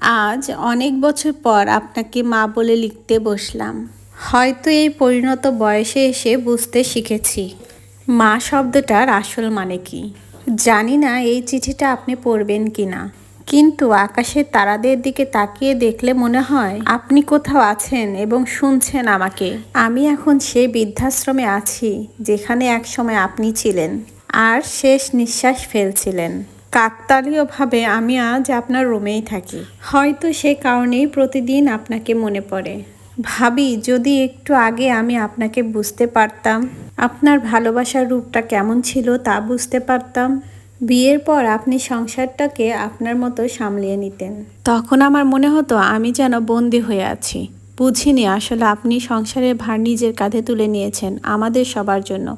আজ অনেক বছর পর আপনাকে মা বলে লিখতে বসলাম। হয়তো এই পরিণত বয়সে এসে বুঝতে শিখেছি। মা শব্দটার আসল মানে কি? জানি না এই চিঠিটা আপনি পড়বেন কি না কিন্তু আকাশের তারাদের দিকে তাকিয়ে দেখলে মনে হয়, আপনি কোথাও আছেন এবং শুনছেন আমাকে। আমি এখন সেই বৃদ্ধাশ্রমে আছি, যেখানে একসময় আপনি ছিলেন। আর শেষ নিঃশ্বাস ফেলছিলেন। কাকতালীয়ভাবে আমি আজ আপনার রুমেই থাকি। হয়তো সে কারণেই প্রতিদিন আপনাকে মনে পড়ে। ভাবি, যদি একটু আগে আমি আপনাকে বুঝতে পারতাম, আপনার ভালোবাসার রূপটা কেমন ছিল তা বুঝতে পারতাম। বিয়ের পর আপনি সংসারটাকে আপনার মতো সামলিয়ে নিতেন। তখন আমার মনে হতো আমি যেন বন্দি হয়ে আছি। বুঝিনি আসলে আপনি সংসারের ভার নিজের কাঁধে তুলে নিয়েছেন আমাদের সবার জন্য।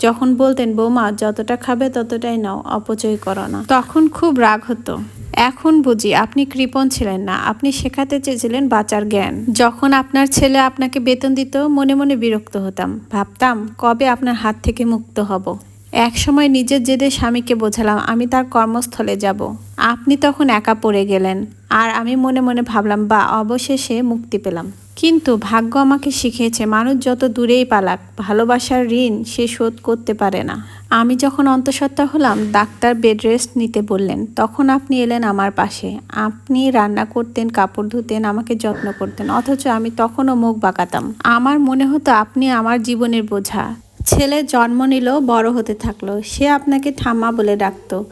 যখন বলতেন, বৌমা, যতটা খাবে ততটাই নাও, অপচয় করো না। তখন খুব রাগ হতো। এখন বুঝি আপনি কৃপণ ছিলেন না, আপনি শেখাতে চেয়েছিলেন বাঁচার জ্ঞান। যখন আপনার ছেলে আপনাকে বেতন দিত, মনে মনে বিরক্ত হতাম। ভাবতাম, কবে আপনার হাত থেকে মুক্ত হব? এক সময় নিজের জেদে স্বামীকে বোঝালাম, আমি তার কর্মস্থলে যাব। আপনি তখন একা পড়ে গেলেন, আর আমি মনে মনে ভাবলাম, বা, অবশেষে মুক্তি পেলাম। কিন্তু ভাগ্য আমাকে শিখিয়েছে, মানুষ যত দূরেই পালাক, ভালোবাসার ঋণ সে শোধ করতে পারে না। আমি যখন অন্তঃসত্ত্বা হলাম, ডাক্তার বেড রেস্ট নিতে বললেন, তখন আপনি এলেন আমার পাশে। আপনি রান্না করতেন, কাপড় ধুতেন, আমাকে যত্ন করতেন, অথচ আমি তখনও মুখ বাঁকাতাম। আমার মনে হতো আপনি আমার জীবনের বোঝা। ছেলে জন্ম নিল বড় হতে থাকল, সে আপনাকে ঠাম্মা বলে ডাকতো।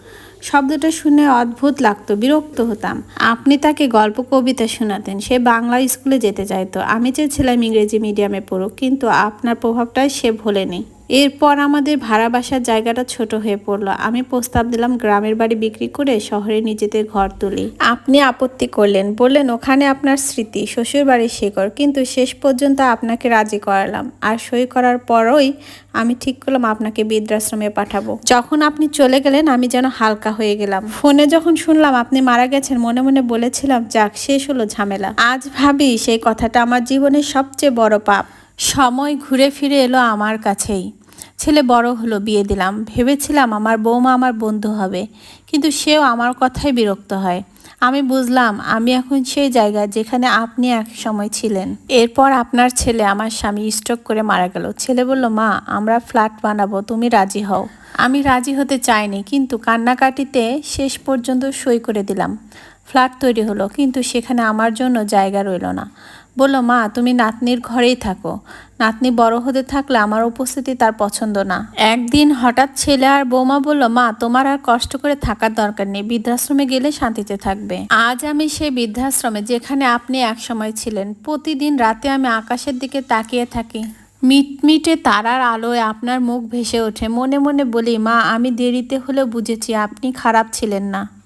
শব্দটা শুনে অদ্ভুত লাগতো, বিরক্ত হতাম। আপনি তাকে গল্প, কবিতা শোনাতেন, সে বাংলা স্কুলে যেতে চাইতো। আমি চেয়েছিলাম ইংরেজি মিডিয়ামে পড়ুক, কিন্তু আপনার প্রভাবটাই সে ভোলেনি। এরপর আমাদের ভাড়া বাসার জায়গাটা ছোট হয়ে পড়ল। আমি প্রস্তাব দিলাম, গ্রামের বাড়ি বিক্রি করে শহরে নিজেদের ঘর তুলি। আপনি আপত্তি করলেন, বললেন, ওখানে আপনার স্মৃতি শ্বশুর বাড়ির শেকড়। কিন্তু শেষ পর্যন্ত আপনাকে রাজি করালাম। আর সই করার পরই আমি ঠিক করলাম, আপনাকে বৃদ্ধাশ্রমে পাঠাবো। যখন আপনি চলে গেলেন, আমি যেন হালকা হয়ে গেলাম। ফোনে যখন শুনলাম, আপনি মারা গেছেন, মনে মনে বলেছিলাম, যাক, শেষ হলো ঝামেলা। আজ ভাবি সেই কথাটা আমার জীবনের সবচেয়ে বড় পাপ। সময় ঘুরে ফিরে এলো আমার কাছেই। ছেলে বড় হলো, বিয়ে দিলাম। ভেবেছিলাম আমার বৌমা আমার বন্ধু হবে, কিন্তু সেও আমার কথাই বিরক্ত হয়। আমি বুঝলাম, আমি এখন সেই জায়গা যেখানে আপনি এক সময় ছিলেন। এরপর আপনার ছেলে আমার স্বামী স্ট্রোক করে মারা গেল। ছেলে বলল, মা, আমরা ফ্ল্যাট বানাবো, তুমি রাজি হও। আমি রাজি হতে চাইনি, কিন্তু কান্নাকাটিতে শেষ পর্যন্ত সই করে দিলাম। ফ্ল্যাট তৈরি হলো, কিন্তু সেখানে আমার জন্য জায়গা রইল না। বলল, মা, তুমি নাতনির ঘরেই থাকো। নাতনি বড় হতে থাকলে আমার উপস্থিতি তার পছন্দ না। একদিন হঠাৎ ছেলে আর বৌমা বলল, মা, তোমার আর কষ্ট করে থাকার দরকার নেই, বৃদ্ধাশ্রমে গেলে শান্তিতে থাকবে। আজ আমি সেই বৃদ্ধাশ্রমে যেখানে আপনি একসময় ছিলেন, প্রতিদিন রাতে আমি আকাশের দিকে তাকিয়ে থাকি। মিটমিটে তারার আলোয় আপনার মুখ ভেসে ওঠে। মনে মনে বলি, মা, আমি দেরিতে হলেও বুঝেছি আপনি খারাপ ছিলেন না।